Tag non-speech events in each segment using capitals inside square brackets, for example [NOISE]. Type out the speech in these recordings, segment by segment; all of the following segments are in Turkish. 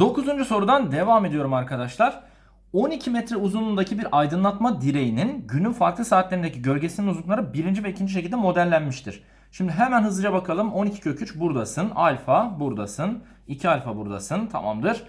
Dokuzuncu sorudan devam ediyorum arkadaşlar. 12 metre uzunluğundaki bir aydınlatma direğinin günün farklı saatlerindeki gölgesinin uzunlukları birinci ve ikinci şekilde modellenmiştir. Şimdi hemen hızlıca bakalım. 12 kök 3 buradasın. Alfa buradasın. 2 alfa buradasın. Tamamdır.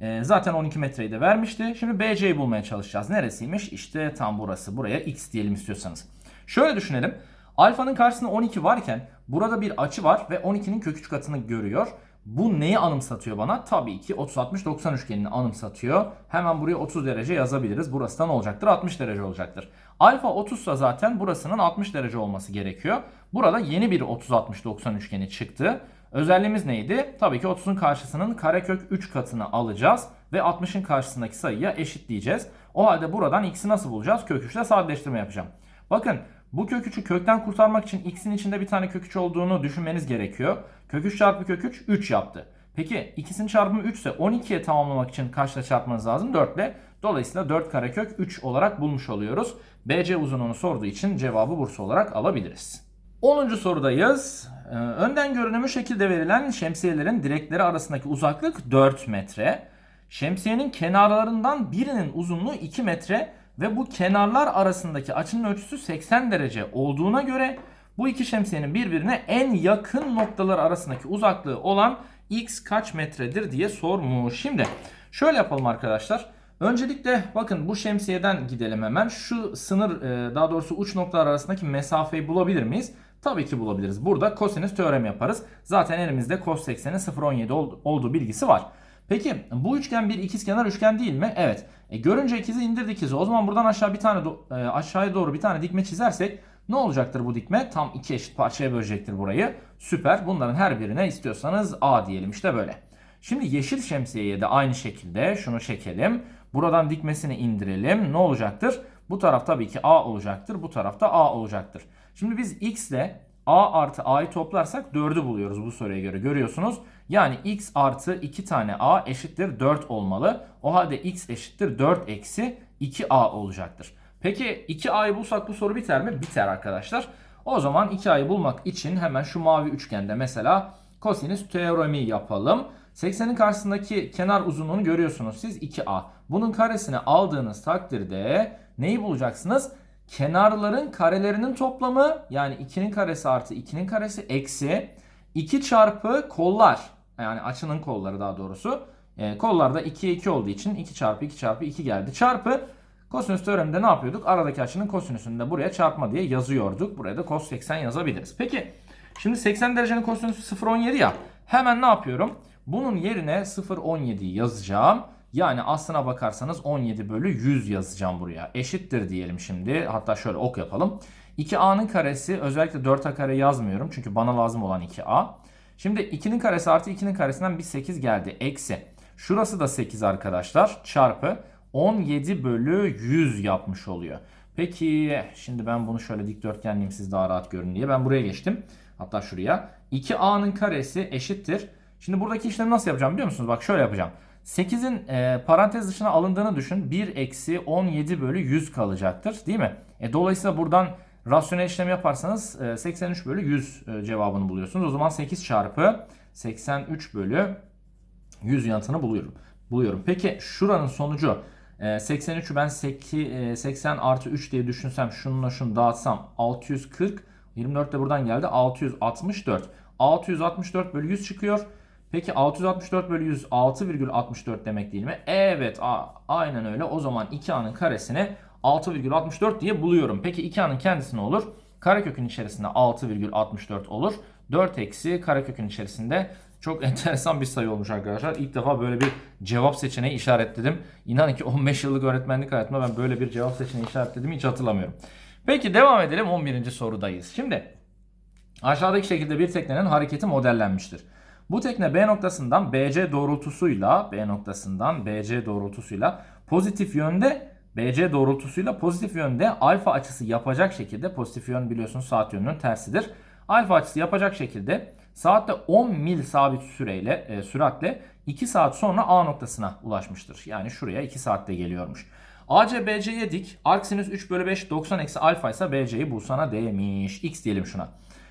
Ee, zaten 12 metreyi de vermişti. Şimdi BC'yi bulmaya çalışacağız. Neresiymiş? İşte tam burası. Buraya X diyelim istiyorsanız. Şöyle düşünelim. Alfanın karşısında 12 varken burada bir açı var ve 12'nin kök 3 katını görüyor. Bu neyi anımsatıyor bana? Tabii ki 30-60-90 üçgenini anımsatıyor. Hemen buraya 30 derece yazabiliriz. Burası da ne olacaktır? 60 derece olacaktır. Alfa 30 ise zaten burasının 60 derece olması gerekiyor. Burada yeni bir 30-60-90 üçgeni çıktı. Özelliğimiz neydi? Tabii ki 30'un karşısının karekök 3 katını alacağız ve 60'ın karşısındaki sayıya eşitleyeceğiz. O halde buradan x'i nasıl bulacağız? Kök 3 ile sadeleştirme yapacağım. Bakın bu kök 3'ü kökten kurtarmak için x'in içinde bir tane kök 3 olduğunu düşünmeniz gerekiyor. Kök 3 çarpı kök 3 3 yaptı. Peki ikisinin çarpımı 3 ise 12'ye tamamlamak için kaçla çarpmanız lazım? 4 ile. Dolayısıyla 4 karekök 3 olarak bulmuş oluyoruz. BC uzunluğunu sorduğu için cevabı Bursa olarak alabiliriz. 10. sorudayız. Ee, önden görünümü şekilde verilen şemsiyelerin direkleri arasındaki uzaklık 4 metre. Şemsiyenin kenarlarından birinin uzunluğu 2 metre ve bu kenarlar arasındaki açının ölçüsü 80 derece olduğuna göre bu iki şemsiyenin birbirine en yakın noktalar arasındaki uzaklığı olan x kaç metredir diye sormuş. Şimdi şöyle yapalım arkadaşlar. Öncelikle bakın bu şemsiyeden gidelim hemen. Şu sınır e, daha doğrusu uç noktalar arasındaki mesafeyi bulabilir miyiz? Tabii ki bulabiliriz. Burada kosinüs teoremi yaparız. Zaten elimizde cos 80'in 0.17 ol- olduğu bilgisi var. Peki bu üçgen bir ikizkenar üçgen değil mi? Evet. E, görünce ikizi indirdi ikizi. O zaman buradan aşağı bir tane do- e, aşağıya doğru bir tane dikme çizersek ne olacaktır bu dikme? Tam iki eşit parçaya bölecektir burayı. Süper. Bunların her birine istiyorsanız A diyelim işte böyle. Şimdi yeşil şemsiyeye de aynı şekilde şunu çekelim. Buradan dikmesini indirelim. Ne olacaktır? Bu taraf tabii ki A olacaktır. Bu tarafta A olacaktır. Şimdi biz X ile A artı A'yı toplarsak 4'ü buluyoruz bu soruya göre. Görüyorsunuz. Yani X artı 2 tane A eşittir 4 olmalı. O halde X eşittir 4 eksi 2A olacaktır. Peki 2A'yı bulsak bu soru biter mi? Biter arkadaşlar. O zaman 2A'yı bulmak için hemen şu mavi üçgende mesela kosinüs teoremi yapalım. 80'in karşısındaki kenar uzunluğunu görüyorsunuz siz 2A. Bunun karesini aldığınız takdirde neyi bulacaksınız? Kenarların karelerinin toplamı yani 2'nin karesi artı 2'nin karesi eksi 2 çarpı kollar yani açının kolları daha doğrusu. E, kollarda 2'ye 2 olduğu için 2 çarpı 2 çarpı 2 geldi. Çarpı kosinüs teoreminde ne yapıyorduk? Aradaki açının kosinüsünü de buraya çarpma diye yazıyorduk. Buraya da cos 80 yazabiliriz. Peki şimdi 80 derecenin kosinüsü 0.17 ya. Hemen ne yapıyorum? Bunun yerine 0.17'yi yazacağım. Yani aslına bakarsanız 17 bölü 100 yazacağım buraya. Eşittir diyelim şimdi. Hatta şöyle ok yapalım. 2a'nın karesi özellikle 4a kare yazmıyorum. Çünkü bana lazım olan 2a. Şimdi 2'nin karesi artı 2'nin karesinden bir 8 geldi. Eksi. Şurası da 8 arkadaşlar. Çarpı 17 bölü 100 yapmış oluyor. Peki şimdi ben bunu şöyle dikdörtgenleyeyim siz daha rahat görün diye. Ben buraya geçtim. Hatta şuraya. 2a'nın karesi eşittir. Şimdi buradaki işlemi nasıl yapacağım biliyor musunuz? Bak şöyle yapacağım. 8'in e, parantez dışına alındığını düşün. 1 eksi 17 bölü 100 kalacaktır. Değil mi? E, dolayısıyla buradan rasyonel işlem yaparsanız e, 83 bölü 100 e, cevabını buluyorsunuz. O zaman 8 çarpı 83 bölü 100 yanıtını buluyorum. Buluyorum. Peki şuranın sonucu e, 83'ü ben 8, e, 80 artı 3 diye düşünsem şununla şunu dağıtsam 640 24 de buradan geldi 664. 664 bölü 100 çıkıyor. Peki 664 bölü 100 6,64 demek değil mi? Evet a, aynen öyle. O zaman 2a'nın karesini 6,64 diye buluyorum. Peki 2a'nın kendisi ne olur? Karekökün içerisinde 6,64 olur. 4 eksi karekökün içerisinde [LAUGHS] çok enteresan bir sayı olmuş arkadaşlar. İlk defa böyle bir cevap seçeneği işaretledim. İnanın ki 15 yıllık öğretmenlik hayatımda ben böyle bir cevap seçeneği işaretledim hiç hatırlamıyorum. Peki devam edelim 11. sorudayız. Şimdi aşağıdaki şekilde bir teknenin hareketi modellenmiştir. Bu tekne B noktasından BC doğrultusuyla B noktasından BC doğrultusuyla pozitif yönde BC doğrultusuyla pozitif yönde alfa açısı yapacak şekilde pozitif yön biliyorsunuz saat yönünün tersidir. Alfa açısı yapacak şekilde saatte 10 mil sabit süreyle e, süratle 2 saat sonra A noktasına ulaşmıştır. Yani şuraya 2 saatte geliyormuş. AC BC'ye dik. Arc sinüs 3 bölü 5 90 eksi alfa ise BC'yi bulsana demiş. X diyelim şuna.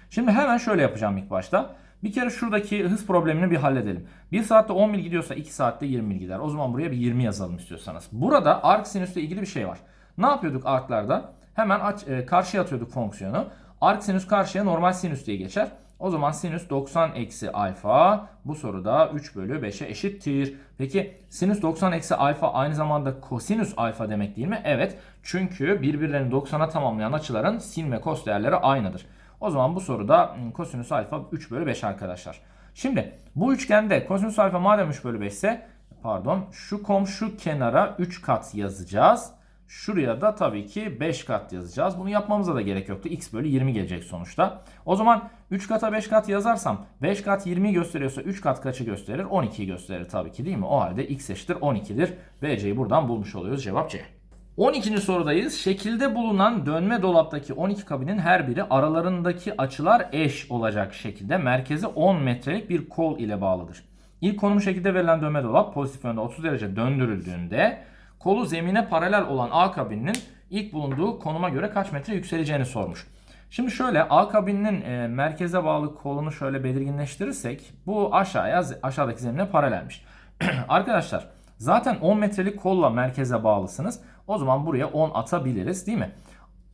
Şimdi hemen şöyle yapacağım ilk başta. Bir kere şuradaki hız problemini bir halledelim. 1 saatte 10 mil gidiyorsa 2 saatte 20 mil gider. O zaman buraya bir 20 yazalım istiyorsanız. Burada arc sinüsle ilgili bir şey var. Ne yapıyorduk arclarda? Hemen aç, e, karşıya atıyorduk fonksiyonu. Arc sinüs karşıya normal sinüs diye geçer. O zaman sinüs 90 eksi alfa bu soruda 3 bölü 5'e eşittir. Peki sinüs 90 eksi alfa aynı zamanda kosinüs alfa demek değil mi? Evet. Çünkü birbirlerini 90'a tamamlayan açıların sin ve kos değerleri aynıdır. O zaman bu soruda hmm, kosinüs alfa 3 bölü 5 arkadaşlar. Şimdi bu üçgende kosinüs alfa madem 3 bölü 5 ise pardon şu komşu kenara 3 kat yazacağız. Şuraya da tabii ki 5 kat yazacağız. Bunu yapmamıza da gerek yoktu. x bölü 20 gelecek sonuçta. O zaman 3 kata 5 kat yazarsam 5 kat 20'yi gösteriyorsa 3 kat kaçı gösterir? 12'yi gösterir tabii ki değil mi? O halde x eşittir 12'dir. BC'yi buradan bulmuş oluyoruz. Cevap C. 12. sorudayız. Şekilde bulunan dönme dolaptaki 12 kabinin her biri aralarındaki açılar eş olacak şekilde merkeze 10 metrelik bir kol ile bağlıdır. İlk konum şekilde verilen dönme dolap pozitif yönde 30 derece döndürüldüğünde kolu zemine paralel olan A kabininin ilk bulunduğu konuma göre kaç metre yükseleceğini sormuş. Şimdi şöyle A kabininin e, merkeze bağlı kolunu şöyle belirginleştirirsek bu aşağıya aşağıdaki zemine paralelmiş. [CLEARS THROAT] Arkadaşlar zaten 10 metrelik kolla merkeze bağlısınız. O zaman buraya 10 atabiliriz değil mi?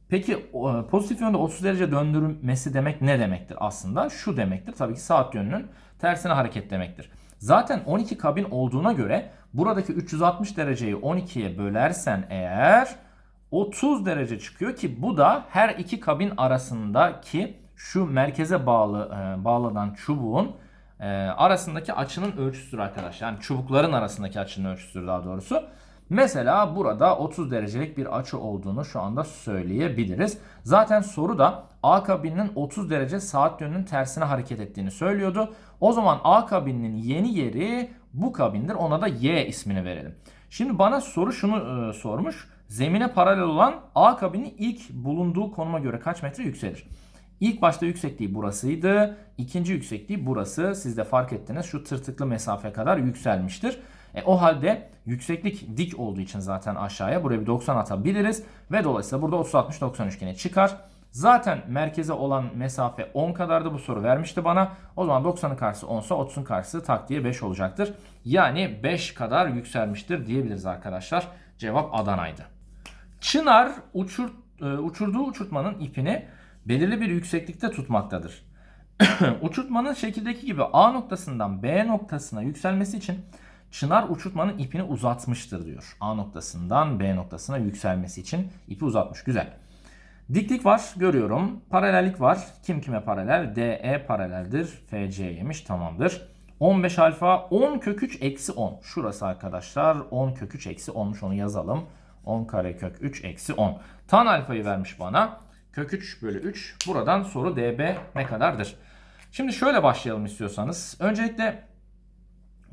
Peki o, pozitif yönde 30 derece döndürmesi demek ne demektir aslında? Şu demektir tabii ki saat yönünün tersine hareket demektir. Zaten 12 kabin olduğuna göre buradaki 360 dereceyi 12'ye bölersen eğer 30 derece çıkıyor ki bu da her iki kabin arasındaki şu merkeze bağlı e, bağlanan çubuğun e, arasındaki açının ölçüsüdür arkadaşlar. Yani çubukların arasındaki açının ölçüsüdür daha doğrusu. Mesela burada 30 derecelik bir açı olduğunu şu anda söyleyebiliriz. Zaten soru da A kabininin 30 derece saat yönünün tersine hareket ettiğini söylüyordu. O zaman A kabininin yeni yeri bu kabindir. Ona da Y ismini verelim. Şimdi bana soru şunu e, sormuş. Zemine paralel olan A kabini ilk bulunduğu konuma göre kaç metre yükselir? İlk başta yüksekliği burasıydı. İkinci yüksekliği burası. Siz de fark ettiniz. Şu tırtıklı mesafe kadar yükselmiştir. E, o halde yükseklik dik olduğu için zaten aşağıya buraya bir 90 atabiliriz. Ve dolayısıyla burada 30-60-90 üçgeni çıkar. Zaten merkeze olan mesafe 10 kadardı bu soru vermişti bana. O zaman 90'ın karşısı 10 ise 30'un karşısı tak diye 5 olacaktır. Yani 5 kadar yükselmiştir diyebiliriz arkadaşlar. Cevap Adana'ydı. Çınar uçur, e, uçurduğu uçurtmanın ipini belirli bir yükseklikte tutmaktadır. [COUGHS] Uçurtmanın şekildeki gibi A noktasından B noktasına yükselmesi için Çınar uçurtmanın ipini uzatmıştır diyor. A noktasından B noktasına yükselmesi için ipi uzatmış. Güzel. Diklik var görüyorum. Paralellik var. Kim kime paralel? DE paraleldir. FC'ymiş tamamdır. 15 alfa 10 kök 3 eksi 10. Şurası arkadaşlar 10 kök 3 eksi 10'muş onu yazalım. 10 kare kök 3 eksi 10. Tan alfayı vermiş bana. Kök 3 bölü 3. Buradan soru DB ne kadardır? Şimdi şöyle başlayalım istiyorsanız. Öncelikle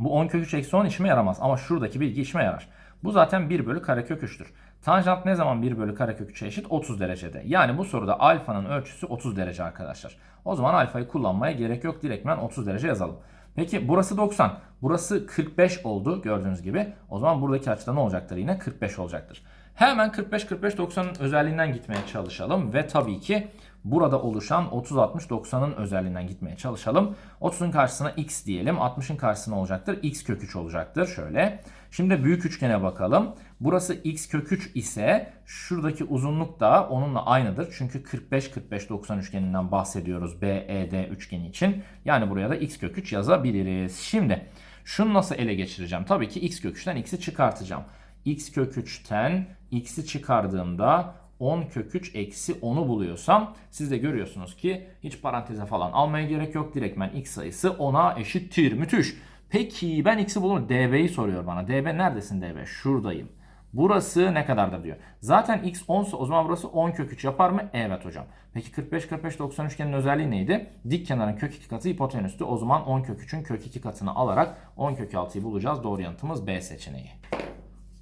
bu 10 kök 3 eksi 10 işime yaramaz ama şuradaki bilgi işime yarar. Bu zaten 1 bölü karekök 3'tür. Tanjant ne zaman 1 bölü karekök 3'e eşit? 30 derecede. Yani bu soruda alfanın ölçüsü 30 derece arkadaşlar. O zaman alfayı kullanmaya gerek yok. Direktmen 30 derece yazalım. Peki burası 90. Burası 45 oldu gördüğünüz gibi. O zaman buradaki açıda ne olacaktır? Yine 45 olacaktır. Hemen 45-45-90'ın özelliğinden gitmeye çalışalım. Ve tabii ki burada oluşan 30-60-90'ın özelliğinden gitmeye çalışalım. 30'un karşısına x diyelim. 60'ın karşısına olacaktır. x kök 3 olacaktır. Şöyle. Şimdi büyük üçgene bakalım. Burası x kök 3 ise şuradaki uzunluk da onunla aynıdır. Çünkü 45-45-90 üçgeninden bahsediyoruz BED üçgeni için. Yani buraya da x kök 3 yazabiliriz. Şimdi şunu nasıl ele geçireceğim? Tabii ki x kök 3'ten x'i çıkartacağım. x kök 3'ten x'i çıkardığımda 10 kök 3 eksi 10'u buluyorsam siz de görüyorsunuz ki hiç paranteze falan almaya gerek yok. Direktmen x sayısı 10'a eşittir. Müthiş. Peki ben x'i bulurum. db'yi soruyor bana. db neredesin db? Şuradayım. Burası ne kadardır diyor. Zaten x 10 ise o zaman burası 10 kök 3 yapar mı? Evet hocam. Peki 45 45 90 üçgenin özelliği neydi? Dik kenarın kök 2 katı hipotenüstü. O zaman 10 kök 3'ün kök 2 katını alarak 10 kök 6'yı bulacağız. Doğru yanıtımız B seçeneği.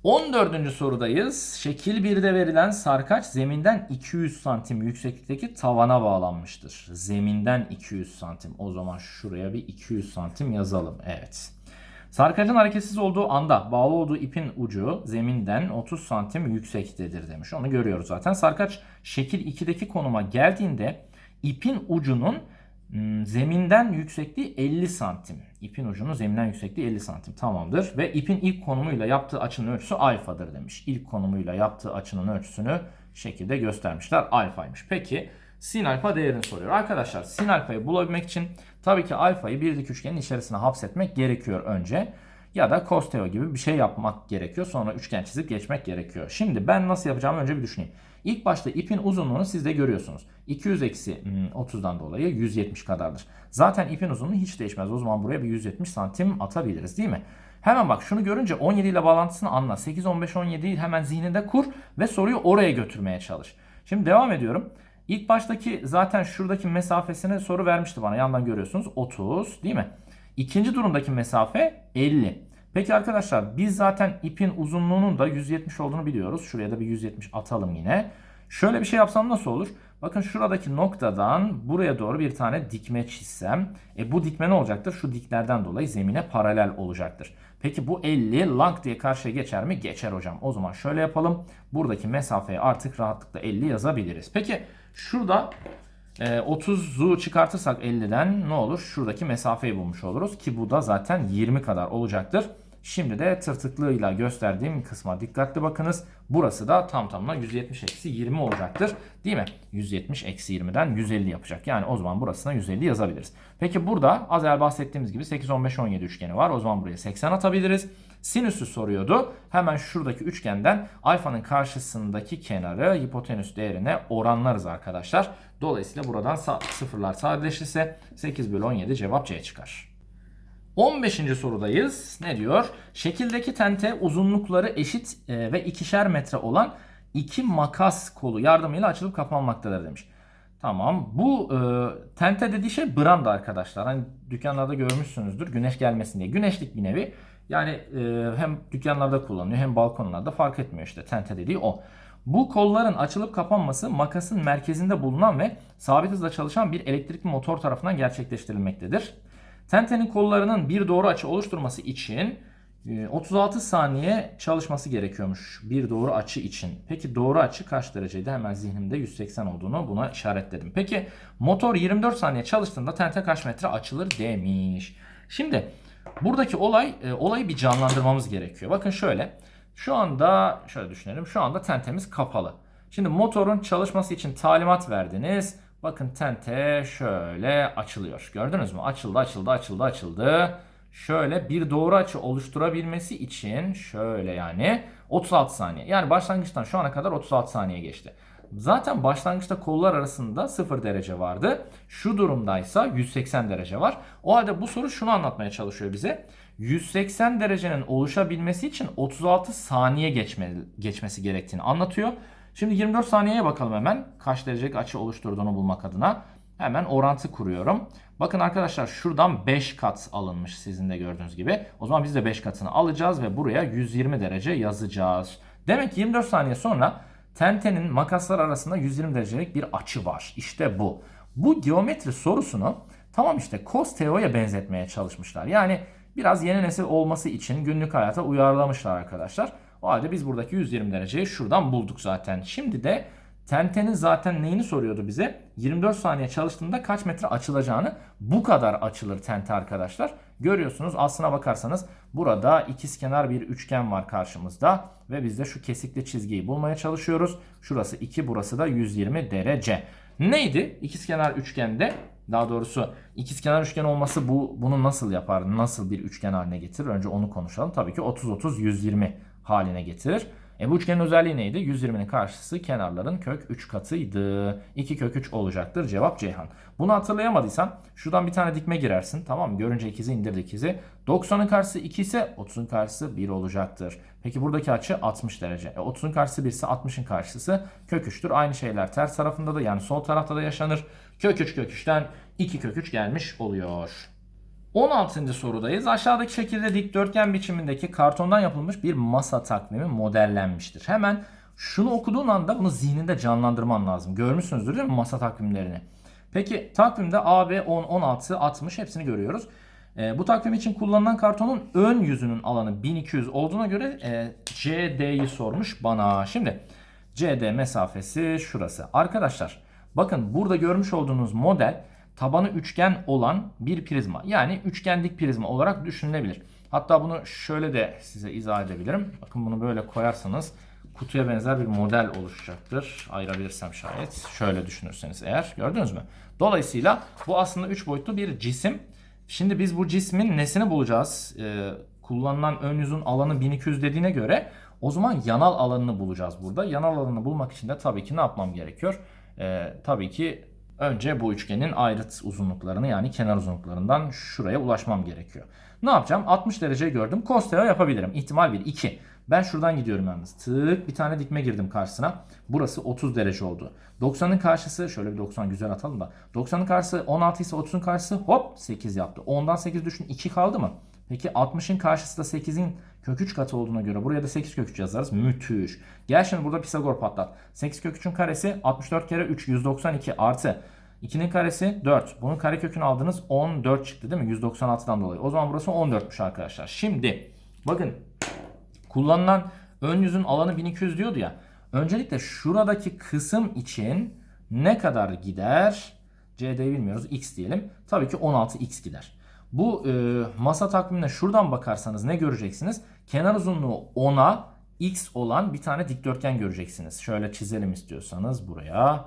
14. sorudayız. Şekil 1'de verilen sarkaç zeminden 200 santim yükseklikteki tavana bağlanmıştır. Zeminden 200 santim. O zaman şuraya bir 200 santim yazalım. Evet. Sarkacın hareketsiz olduğu anda bağlı olduğu ipin ucu zeminden 30 santim yüksektedir demiş. Onu görüyoruz zaten. Sarkaç şekil 2'deki konuma geldiğinde ipin ucunun Zeminden yüksekliği 50 santim. İpin ucunun zeminden yüksekliği 50 santim. Tamamdır. Ve ipin ilk konumuyla yaptığı açının ölçüsü alfadır demiş. İlk konumuyla yaptığı açının ölçüsünü şekilde göstermişler. Alfaymış. Peki sin alfa değerini soruyor. Arkadaşlar sin alfayı bulabilmek için tabii ki alfayı bir dik üçgenin içerisine hapsetmek gerekiyor önce. Ya da cos gibi bir şey yapmak gerekiyor. Sonra üçgen çizip geçmek gerekiyor. Şimdi ben nasıl yapacağımı önce bir düşüneyim. İlk başta ipin uzunluğunu siz de görüyorsunuz. 200 eksi hmm, 30'dan dolayı 170 kadardır. Zaten ipin uzunluğu hiç değişmez. O zaman buraya bir 170 santim atabiliriz değil mi? Hemen bak şunu görünce 17 ile bağlantısını anla. 8, 15, 17'yi hemen zihninde kur ve soruyu oraya götürmeye çalış. Şimdi devam ediyorum. İlk baştaki zaten şuradaki mesafesini soru vermişti bana. Yandan görüyorsunuz 30 değil mi? İkinci durumdaki mesafe 50. Peki arkadaşlar biz zaten ipin uzunluğunun da 170 olduğunu biliyoruz. Şuraya da bir 170 atalım yine. Şöyle bir şey yapsam nasıl olur? Bakın şuradaki noktadan buraya doğru bir tane dikme çizsem. E bu dikme ne olacaktır? Şu diklerden dolayı zemine paralel olacaktır. Peki bu 50 lang diye karşıya geçer mi? Geçer hocam. O zaman şöyle yapalım. Buradaki mesafeye artık rahatlıkla 50 yazabiliriz. Peki şurada e, 30'u çıkartırsak 50'den ne olur? Şuradaki mesafeyi bulmuş oluruz ki bu da zaten 20 kadar olacaktır. Şimdi de tırtıklığıyla gösterdiğim kısma dikkatli bakınız. Burası da tam tamına 170 eksi 20 olacaktır. Değil mi? 170 eksi 20'den 150 yapacak. Yani o zaman burasına 150 yazabiliriz. Peki burada az evvel bahsettiğimiz gibi 8, 15, 17 üçgeni var. O zaman buraya 80 atabiliriz. Sinüsü soruyordu. Hemen şuradaki üçgenden alfanın karşısındaki kenarı hipotenüs değerine oranlarız arkadaşlar. Dolayısıyla buradan sıfırlar sadeleşirse 8 bölü 17 cevap C çıkar. 15. sorudayız. Ne diyor? Şekildeki tente uzunlukları eşit e, ve ikişer metre olan iki makas kolu yardımıyla açılıp kapanmaktadır demiş. Tamam. Bu e, tente dediği şey branda arkadaşlar. Hani dükkanlarda görmüşsünüzdür. Güneş gelmesin diye. Güneşlik bir nevi. Yani e, hem dükkanlarda kullanılıyor hem balkonlarda fark etmiyor işte. Tente dediği o. Bu kolların açılıp kapanması makasın merkezinde bulunan ve sabit hızla çalışan bir elektrikli motor tarafından gerçekleştirilmektedir. Tentenin kollarının bir doğru açı oluşturması için e, 36 saniye çalışması gerekiyormuş bir doğru açı için. Peki doğru açı kaç dereceydi? Hemen zihnimde 180 olduğunu buna işaretledim. Peki motor 24 saniye çalıştığında tente kaç metre açılır demiş. Şimdi buradaki olay e, olayı bir canlandırmamız gerekiyor. Bakın şöyle. Şu anda şöyle düşünelim. Şu anda tentemiz kapalı. Şimdi motorun çalışması için talimat verdiniz. Bakın tente şöyle açılıyor. Gördünüz mü? Açıldı, açıldı, açıldı, açıldı. Şöyle bir doğru açı oluşturabilmesi için şöyle yani 36 saniye. Yani başlangıçtan şu ana kadar 36 saniye geçti. Zaten başlangıçta kollar arasında 0 derece vardı. Şu durumdaysa 180 derece var. O halde bu soru şunu anlatmaya çalışıyor bize. 180 derecenin oluşabilmesi için 36 saniye geçme, geçmesi gerektiğini anlatıyor. Şimdi 24 saniyeye bakalım hemen. Kaç derecelik açı oluşturduğunu bulmak adına. Hemen orantı kuruyorum. Bakın arkadaşlar şuradan 5 kat alınmış sizin de gördüğünüz gibi. O zaman biz de 5 katını alacağız ve buraya 120 derece yazacağız. Demek ki 24 saniye sonra tentenin makaslar arasında 120 derecelik bir açı var. İşte bu. Bu geometri sorusunu tamam işte cos teo'ya benzetmeye çalışmışlar. Yani biraz yeni nesil olması için günlük hayata uyarlamışlar arkadaşlar. O halde biz buradaki 120 dereceyi şuradan bulduk zaten. Şimdi de tentenin zaten neyini soruyordu bize? 24 saniye çalıştığında kaç metre açılacağını bu kadar açılır tente arkadaşlar. Görüyorsunuz aslına bakarsanız burada ikizkenar bir üçgen var karşımızda ve biz de şu kesikli çizgiyi bulmaya çalışıyoruz. Şurası 2 burası da 120 derece. Neydi ikizkenar üçgende? Daha doğrusu ikizkenar üçgen olması bu bunu nasıl yapar? Nasıl bir üçgen haline getirir? Önce onu konuşalım. Tabii ki 30 30 120 haline getirir. E bu üçgenin özelliği neydi? 120'nin karşısı kenarların kök 3 katıydı. 2 kök 3 olacaktır. Cevap Ceyhan. Bunu hatırlayamadıysan şuradan bir tane dikme girersin. Tamam? Görünce ikizi indir ikizi. 90'ın karşısı 2 ise 30'un karşısı 1 olacaktır. Peki buradaki açı 60 derece. E 30'un karşısı 1 ise 60'ın karşısı kök 3'tür. Aynı şeyler ters tarafında da yani sol tarafta da yaşanır. Kök 3 kök 3'ten 2 kök 3 gelmiş oluyor. 16. sorudayız. Aşağıdaki şekilde dikdörtgen biçimindeki kartondan yapılmış bir masa takvimi modellenmiştir. Hemen şunu okuduğun anda bunu zihninde canlandırman lazım. Görmüşsünüzdür değil mi masa takvimlerini? Peki takvimde A, B, 10, 16, 60 hepsini görüyoruz. E, bu takvim için kullanılan kartonun ön yüzünün alanı 1200 olduğuna göre e, CD'yi sormuş bana. Şimdi CD mesafesi şurası. Arkadaşlar bakın burada görmüş olduğunuz model tabanı üçgen olan bir prizma. Yani üçgenlik prizma olarak düşünülebilir. Hatta bunu şöyle de size izah edebilirim. Bakın bunu böyle koyarsanız kutuya benzer bir model oluşacaktır. Ayırabilirsem şayet. Şöyle düşünürseniz eğer. Gördünüz mü? Dolayısıyla bu aslında 3 boyutlu bir cisim. Şimdi biz bu cismin nesini bulacağız? Ee, kullanılan ön yüzün alanı 1200 dediğine göre o zaman yanal alanını bulacağız burada. Yanal alanını bulmak için de tabii ki ne yapmam gerekiyor? Ee, tabii ki önce bu üçgenin ayrıt uzunluklarını yani kenar uzunluklarından şuraya ulaşmam gerekiyor. Ne yapacağım? 60 derece gördüm. Cos theta yapabilirim. İhtimal 1. 2. Ben şuradan gidiyorum yalnız. Tık bir tane dikme girdim karşısına. Burası 30 derece oldu. 90'ın karşısı şöyle bir 90 güzel atalım da. 90'ın karşısı 16 ise 30'un karşısı hop 8 yaptı. 10'dan 8 düşün 2 kaldı mı? Peki 60'ın karşısı da 8'in kök 3 katı olduğuna göre buraya da 8 kök 3 yazarız. Müthiş. Gel şimdi burada Pisagor patlat. 8 kök 3'ün karesi 64 kere 3 192 artı 2'nin karesi 4. Bunun kare kökünü aldınız 14 çıktı değil mi? 196'dan dolayı. O zaman burası 14'müş arkadaşlar. Şimdi bakın kullanılan ön yüzün alanı 1200 diyordu ya. Öncelikle şuradaki kısım için ne kadar gider? CD'yi bilmiyoruz. X diyelim. Tabii ki 16x gider. Bu e, masa takvimine şuradan bakarsanız ne göreceksiniz? Kenar uzunluğu 10'a x olan bir tane dikdörtgen göreceksiniz. Şöyle çizelim istiyorsanız buraya.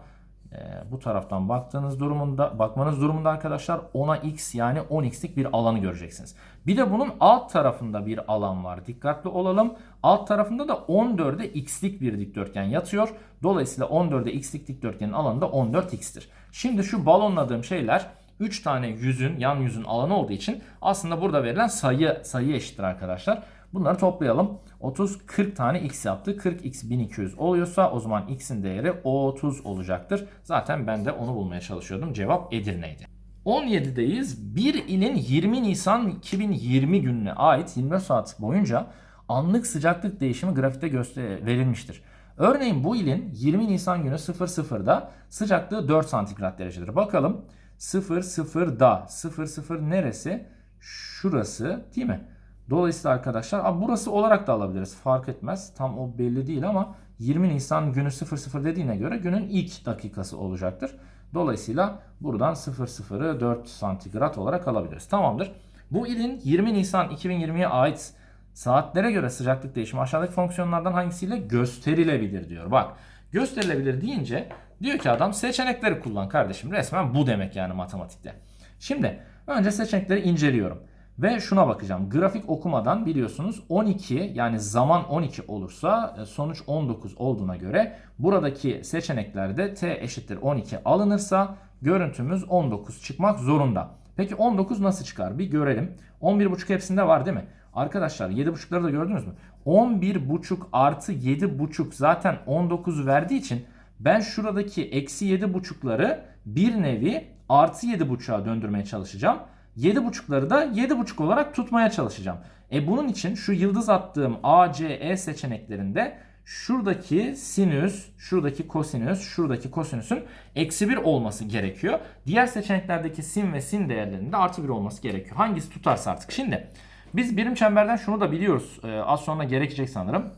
E, bu taraftan baktığınız durumunda bakmanız durumunda arkadaşlar 10'a x yani 10x'lik bir alanı göreceksiniz. Bir de bunun alt tarafında bir alan var. Dikkatli olalım. Alt tarafında da 14'e x'lik bir dikdörtgen yatıyor. Dolayısıyla 14'e x'lik dikdörtgenin alanı da 14x'tir. Şimdi şu balonladığım şeyler 3 tane yüzün, yan yüzün alanı olduğu için aslında burada verilen sayı sayı eşittir arkadaşlar. Bunları toplayalım. 30 40 tane x yaptı. 40x 1200 oluyorsa o zaman x'in değeri 30 olacaktır. Zaten ben de onu bulmaya çalışıyordum. Cevap Edirne'ydi. 17'deyiz. Bir ilin 20 Nisan 2020 gününe ait 24 saat boyunca anlık sıcaklık değişimi grafikte göster verilmiştir. Örneğin bu ilin 20 Nisan günü 00'da sıcaklığı 4 santigrat derecedir. Bakalım 00'da 00 neresi? Şurası değil mi? Dolayısıyla arkadaşlar burası olarak da alabiliriz. Fark etmez. Tam o belli değil ama 20 Nisan günü 00 dediğine göre günün ilk dakikası olacaktır. Dolayısıyla buradan 00'ı 4 santigrat olarak alabiliriz. Tamamdır. Bu ilin 20 Nisan 2020'ye ait saatlere göre sıcaklık değişimi aşağıdaki fonksiyonlardan hangisiyle gösterilebilir diyor. Bak gösterilebilir deyince diyor ki adam seçenekleri kullan kardeşim. Resmen bu demek yani matematikte. Şimdi önce seçenekleri inceliyorum. Ve şuna bakacağım. Grafik okumadan biliyorsunuz 12 yani zaman 12 olursa e, sonuç 19 olduğuna göre buradaki seçeneklerde t eşittir 12 alınırsa görüntümüz 19 çıkmak zorunda. Peki 19 nasıl çıkar? Bir görelim. 11.5 hepsinde var değil mi? Arkadaşlar 7.5'ları da gördünüz mü? 11.5 artı 7.5 zaten 19 verdiği için ben şuradaki eksi 7.5'ları bir nevi artı 7.5'a döndürmeye çalışacağım. 7.5'ları da 7.5 olarak tutmaya çalışacağım. E bunun için şu yıldız attığım A, C, E seçeneklerinde şuradaki sinüs, şuradaki kosinüs, şuradaki kosinüsün eksi 1 olması gerekiyor. Diğer seçeneklerdeki sin ve sin değerlerinde artı 1 olması gerekiyor. Hangisi tutarsa artık. Şimdi biz birim çemberden şunu da biliyoruz. Ee, az sonra gerekecek sanırım.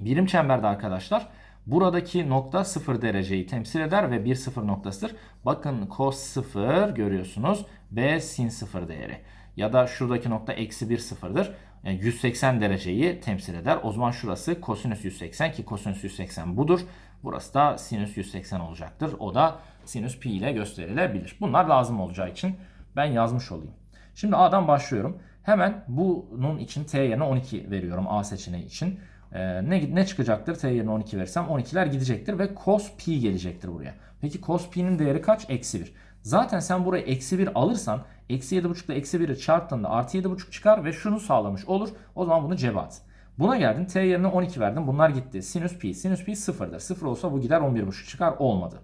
Birim çemberde arkadaşlar buradaki nokta 0 dereceyi temsil eder ve bir 0 noktasıdır. Bakın cos 0 görüyorsunuz B sin 0 değeri. Ya da şuradaki nokta eksi 1 sıfırdır. Yani 180 dereceyi temsil eder. O zaman şurası kosinüs 180 ki kosinüs 180 budur. Burası da sinüs 180 olacaktır. O da sinüs pi ile gösterilebilir. Bunlar lazım olacağı için ben yazmış olayım. Şimdi A'dan başlıyorum. Hemen bunun için T yerine 12 veriyorum A seçeneği için. Ee, ne, ne çıkacaktır? T yerine 12 verirsem 12'ler gidecektir ve cos pi gelecektir buraya. Peki cos pi'nin değeri kaç? Eksi 1. Zaten sen buraya eksi 1 alırsan eksi 7.5 ile eksi 1'i çarptığında artı 7.5 çıkar ve şunu sağlamış olur. O zaman bunu cebe at. Buna geldin t yerine 12 verdin bunlar gitti. Sinüs pi. Sinüs pi 0'dır. 0 olsa bu gider 11.5 çıkar olmadı.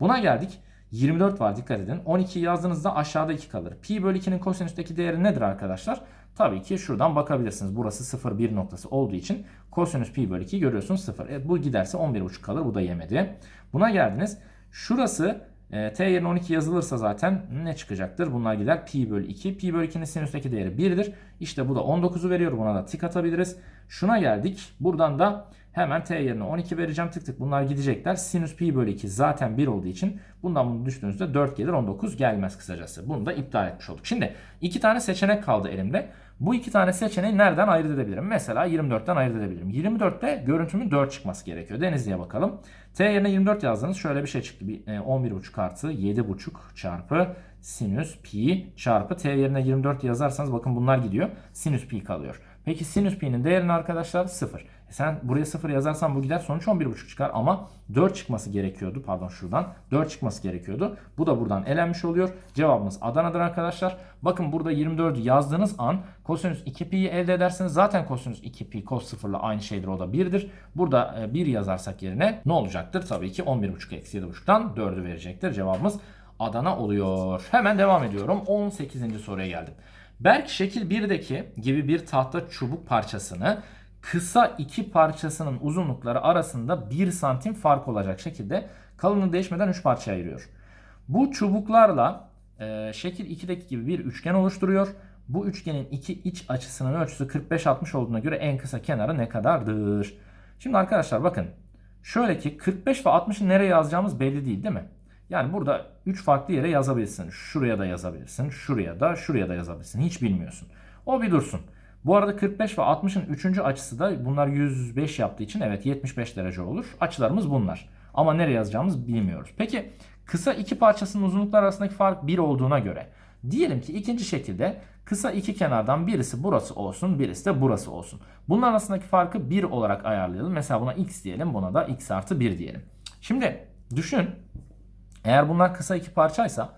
Buna geldik. 24 var dikkat edin. 12 yazdığınızda aşağıda 2 kalır. Pi bölü 2'nin kosinüsteki değeri nedir arkadaşlar? Tabii ki şuradan bakabilirsiniz. Burası 0 1 noktası olduğu için kosinüs pi bölü 2 görüyorsunuz 0. E, bu giderse 11.5 kalır. Bu da yemedi. Buna geldiniz. Şurası e, t yerine 12 yazılırsa zaten ne çıkacaktır? Bunlar gider pi bölü 2. Pi bölü 2'nin sinüsteki değeri 1'dir. İşte bu da 19'u veriyor. Buna da tik atabiliriz. Şuna geldik. Buradan da Hemen t yerine 12 vereceğim tık tık bunlar gidecekler. Sinüs pi bölü 2 zaten 1 olduğu için bundan bunu düştüğünüzde 4 gelir 19 gelmez kısacası. Bunu da iptal etmiş olduk. Şimdi iki tane seçenek kaldı elimde. Bu iki tane seçeneği nereden ayırt edebilirim? Mesela 24'ten ayırt edebilirim. 24'te görüntümün 4 çıkması gerekiyor. Denizli'ye bakalım. T yerine 24 yazdınız. Şöyle bir şey çıktı. Bir, e, 11,5 artı 7,5 çarpı sinüs pi çarpı T yerine 24 yazarsanız bakın bunlar gidiyor. Sinüs pi kalıyor. Peki sinüs pi'nin değerini arkadaşlar 0. E sen buraya 0 yazarsan bu gider sonuç 11,5 çıkar ama 4 çıkması gerekiyordu. Pardon şuradan 4 çıkması gerekiyordu. Bu da buradan elenmiş oluyor. Cevabımız Adana'dır arkadaşlar. Bakın burada 24'ü yazdığınız an kosinüs 2pi'yi elde edersiniz. Zaten kosinüs 2pi cos 0 ile aynı şeydir o da 1'dir. Burada 1 yazarsak yerine ne olacaktır? Tabii ki 11,5 eksi 7,5'tan 4'ü verecektir. Cevabımız Adana oluyor. Hemen devam ediyorum. 18. soruya geldim. Berk şekil 1'deki gibi bir tahta çubuk parçasını kısa iki parçasının uzunlukları arasında 1 santim fark olacak şekilde kalınlığı değişmeden 3 parçaya ayırıyor. Bu çubuklarla e, şekil 2'deki gibi bir üçgen oluşturuyor. Bu üçgenin iki iç açısının ölçüsü 45-60 olduğuna göre en kısa kenarı ne kadardır? Şimdi arkadaşlar bakın şöyle ki 45 ve 60'ı nereye yazacağımız belli değil değil mi? Yani burada 3 farklı yere yazabilirsin. Şuraya da yazabilirsin. Şuraya da, şuraya da yazabilirsin. Hiç bilmiyorsun. O bir dursun. Bu arada 45 ve 60'ın 3. açısı da bunlar 105 yaptığı için evet 75 derece olur. Açılarımız bunlar. Ama nereye yazacağımız bilmiyoruz. Peki kısa iki parçasının uzunluklar arasındaki fark 1 olduğuna göre diyelim ki ikinci şekilde kısa iki kenardan birisi burası olsun, birisi de burası olsun. Bunun arasındaki farkı 1 olarak ayarlayalım. Mesela buna x diyelim, buna da x artı 1 diyelim. Şimdi düşün eğer bunlar kısa iki parçaysa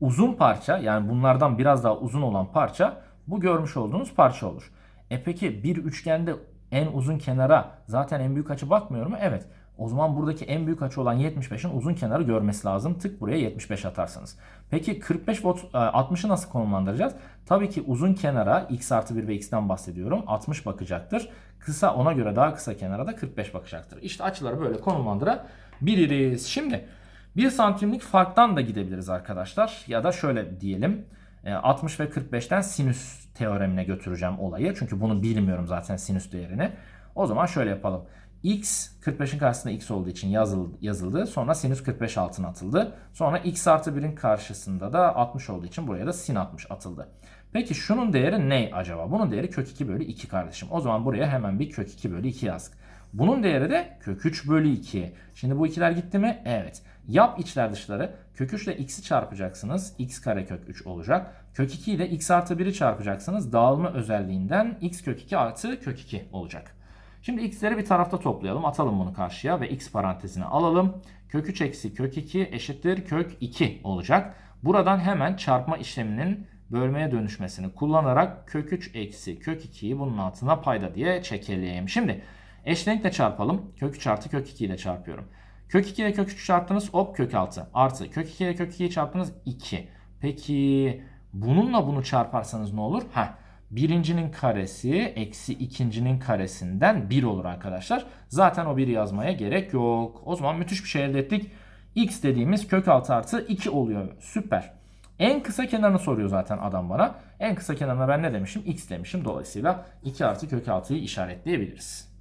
uzun parça yani bunlardan biraz daha uzun olan parça bu görmüş olduğunuz parça olur. E peki bir üçgende en uzun kenara zaten en büyük açı bakmıyor mu? Evet. O zaman buradaki en büyük açı olan 75'in uzun kenarı görmesi lazım. Tık buraya 75 atarsınız. Peki 45 ve 60'ı nasıl konumlandıracağız? Tabii ki uzun kenara x artı 1 ve x'ten bahsediyorum. 60 bakacaktır. Kısa ona göre daha kısa kenara da 45 bakacaktır. İşte açıları böyle konumlandırabiliriz. Şimdi 1 santimlik farktan da gidebiliriz arkadaşlar. Ya da şöyle diyelim. 60 ve 45'ten sinüs teoremine götüreceğim olayı. Çünkü bunu bilmiyorum zaten sinüs değerini. O zaman şöyle yapalım. x 45'in karşısında x olduğu için yazıldı, yazıldı. Sonra sinüs 45 altına atıldı. Sonra x artı 1'in karşısında da 60 olduğu için buraya da sin 60 atıldı. Peki şunun değeri ne acaba? Bunun değeri kök 2 bölü 2 kardeşim. O zaman buraya hemen bir kök 2 bölü 2 yazdık. Bunun değeri de kök 3 bölü 2. Şimdi bu ikiler gitti mi? Evet. Yap içler dışları. Kök 3 ile x'i çarpacaksınız. x kare kök 3 olacak. Kök 2 ile x artı 1'i çarpacaksınız. Dağılma özelliğinden x kök 2 artı kök 2 olacak. Şimdi x'leri bir tarafta toplayalım. Atalım bunu karşıya ve x parantezine alalım. Kök 3 eksi kök 2 eşittir kök 2 olacak. Buradan hemen çarpma işleminin bölmeye dönüşmesini kullanarak kök 3 eksi kök 2'yi bunun altına payda diye çekelim. Şimdi eşlenikle çarpalım. Kök 3 artı kök 2 ile çarpıyorum. Kök 2 ile kök 3 çarptınız hop kök 6 artı kök 2 ile kök 2'yi çarptınız 2. Peki bununla bunu çarparsanız ne olur? Heh, birincinin karesi eksi ikincinin karesinden 1 olur arkadaşlar. Zaten o 1 yazmaya gerek yok. O zaman müthiş bir şey elde ettik. x dediğimiz kök 6 artı 2 oluyor. Süper. En kısa kenarını soruyor zaten adam bana. En kısa kenarına ben ne demişim? x demişim. Dolayısıyla 2 artı kök 6'yı işaretleyebiliriz.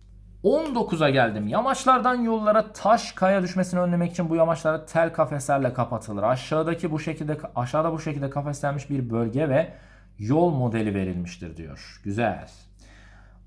19'a geldim. Yamaçlardan yollara taş kaya düşmesini önlemek için bu yamaçlara tel kafeslerle kapatılır. Aşağıdaki bu şekilde aşağıda bu şekilde kafeslenmiş bir bölge ve yol modeli verilmiştir diyor. Güzel.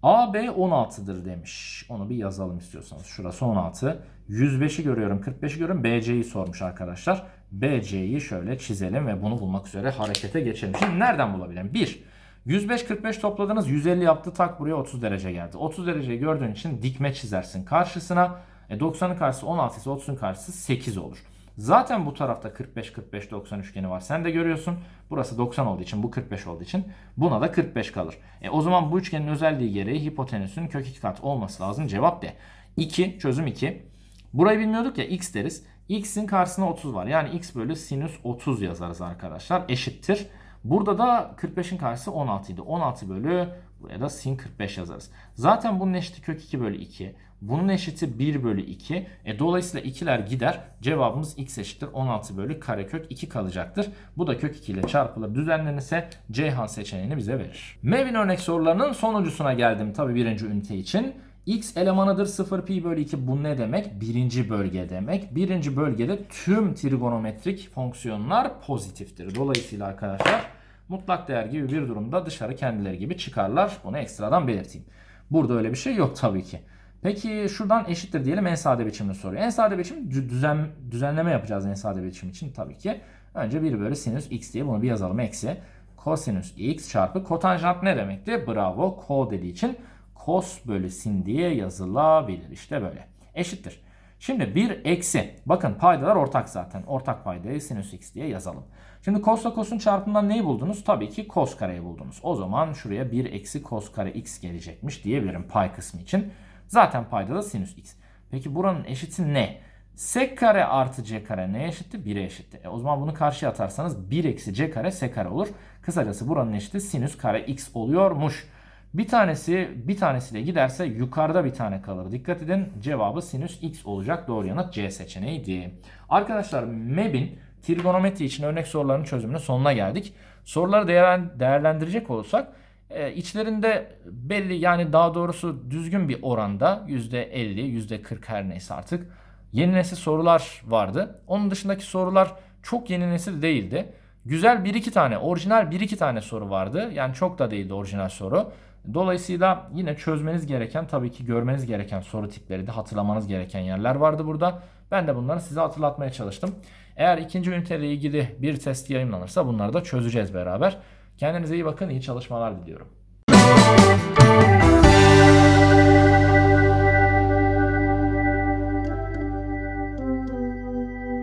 AB 16'dır demiş. Onu bir yazalım istiyorsanız. Şurası 16. 105'i görüyorum, 45'i görüyorum. BC'yi sormuş arkadaşlar. BC'yi şöyle çizelim ve bunu bulmak üzere harekete geçelim. Şimdi nereden bulabilirim? 1. 105-45 topladınız 150 yaptı tak buraya 30 derece geldi. 30 dereceyi gördüğün için dikme çizersin karşısına. E 90'ın karşısı 16 ise 30'un karşısı 8 olur. Zaten bu tarafta 45-45-90 üçgeni var. Sen de görüyorsun. Burası 90 olduğu için bu 45 olduğu için buna da 45 kalır. E o zaman bu üçgenin özelliği gereği hipotenüsün kök 2 kat olması lazım. Cevap de. 2 çözüm 2. Burayı bilmiyorduk ya x deriz. x'in karşısına 30 var. Yani x bölü sinüs 30 yazarız arkadaşlar. Eşittir. Burada da 45'in karşısı 16 idi. 16 bölü buraya da sin 45 yazarız. Zaten bunun eşiti kök 2 bölü 2. Bunun eşiti 1 bölü 2. E, dolayısıyla ikiler gider. Cevabımız x eşittir 16 bölü karekök 2 kalacaktır. Bu da kök 2 ile çarpılır düzenlenirse Ceyhan seçeneğini bize verir. Mevin örnek sorularının sonuncusuna geldim tabi birinci ünite için. X elemanıdır 0 pi bölü 2 bu ne demek? Birinci bölge demek. Birinci bölgede tüm trigonometrik fonksiyonlar pozitiftir. Dolayısıyla arkadaşlar mutlak değer gibi bir durumda dışarı kendileri gibi çıkarlar. Bunu ekstradan belirteyim. Burada öyle bir şey yok tabii ki. Peki şuradan eşittir diyelim en sade biçimini soruyor. En sade biçim dü- düzen, düzenleme yapacağız en sade biçim için tabii ki. Önce 1 bölü sinüs x diye bunu bir yazalım eksi. Kosinüs x çarpı kotanjant ne demekti? Bravo. Ko dediği için kos bölü sin diye yazılabilir. İşte böyle. Eşittir. Şimdi 1 eksi. Bakın paydalar ortak zaten. Ortak paydayı sinüs x diye yazalım. Şimdi cosla cosun çarpımından neyi buldunuz? Tabii ki cos kareyi buldunuz. O zaman şuraya 1 eksi cos kare x gelecekmiş diyebilirim pay kısmı için. Zaten payda da sinüs x. Peki buranın eşiti ne? Sek kare artı c kare neye eşitti? 1'e eşitti. E o zaman bunu karşıya atarsanız 1 eksi c kare s kare olur. Kısacası buranın eşiti sinüs kare x oluyormuş. Bir tanesi bir tanesiyle giderse yukarıda bir tane kalır. Dikkat edin cevabı sinüs x olacak. Doğru yanıt C seçeneğiydi. Arkadaşlar MEB'in trigonometri için örnek sorularının çözümünün sonuna geldik. Soruları değer- değerlendirecek olursak e, içlerinde belli yani daha doğrusu düzgün bir oranda %50, %40 her neyse artık yeni nesil sorular vardı. Onun dışındaki sorular çok yeni nesil değildi. Güzel bir iki tane, orijinal bir iki tane soru vardı. Yani çok da değildi orijinal soru. Dolayısıyla yine çözmeniz gereken, tabii ki görmeniz gereken soru tipleri de hatırlamanız gereken yerler vardı burada. Ben de bunları size hatırlatmaya çalıştım. Eğer ikinci üniteyle ilgili bir test yayınlanırsa bunları da çözeceğiz beraber. Kendinize iyi bakın, iyi çalışmalar diliyorum.